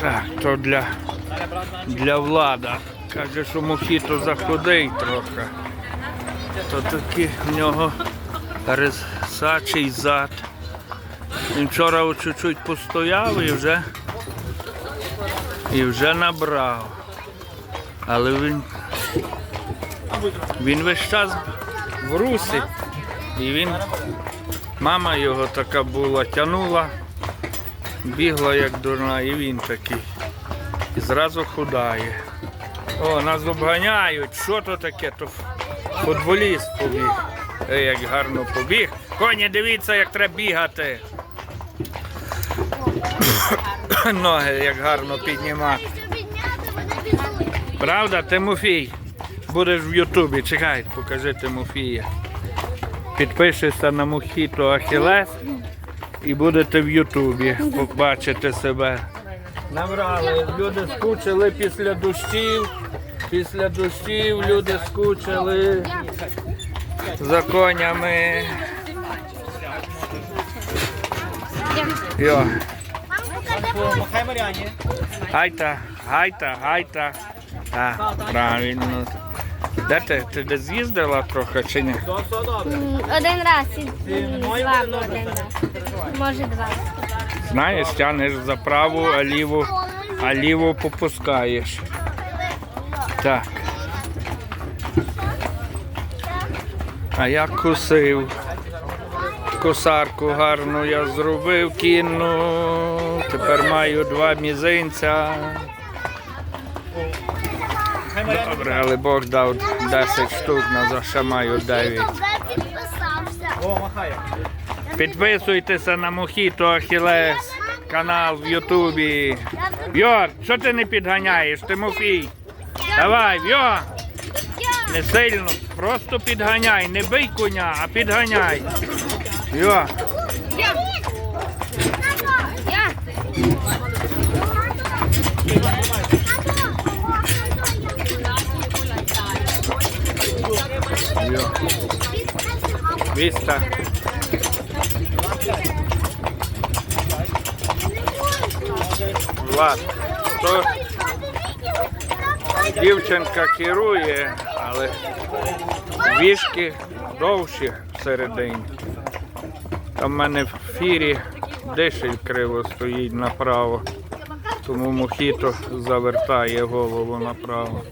Так, то для, для влада. Каже, що мохіто заходить трохи. То такий в нього рисачий зад. Він вчора чуть-чуть постояв і вже, і вже набрав. Але він, він весь час в русі. І він, мама його така була, тянула, бігла як дурна, і він такий. І зразу худає. О, нас обганяють. Що то таке? То футболіст побіг. Ей, як гарно побіг. Коні, дивіться, як треба бігати. Ноги як гарно піднімати. Правда, Тимофій? Будеш в Ютубі. Чекай, покажи Тимофія. Підпишешся на Мохіто Ахілес і будете в Ютубі побачити себе. Набрали, люди скучили після дощів. Після дощів люди скучили за конями. Йо. Гайта, гайта, гайта. Так, правильно. Де ти? Ти де з'їздила трохи чи ні? М, Один раз і м, з вами один раз. Може два. Знаєш, тянеш за праву, а ліву, а ліву попускаєш. Так. А я кусив. Косарку гарну я зробив кінну. Тепер маю два мізинця. Добре, але Бог дав 10 штук, на ще маю 9. О, махає. Підписуйтеся на Мохіто Ахілес, канал в Ютубі. Йо, що ти не підганяєш, Тимофій? Давай, йо! Не сильно, просто підганяй, не бий коня, а підганяй. Йо, Я. йо. Віста. Влад, то дівчинка керує, але вішки довші всередині. Там в мене в фірі дишель криво стоїть направо, тому мохіто завертає голову направо.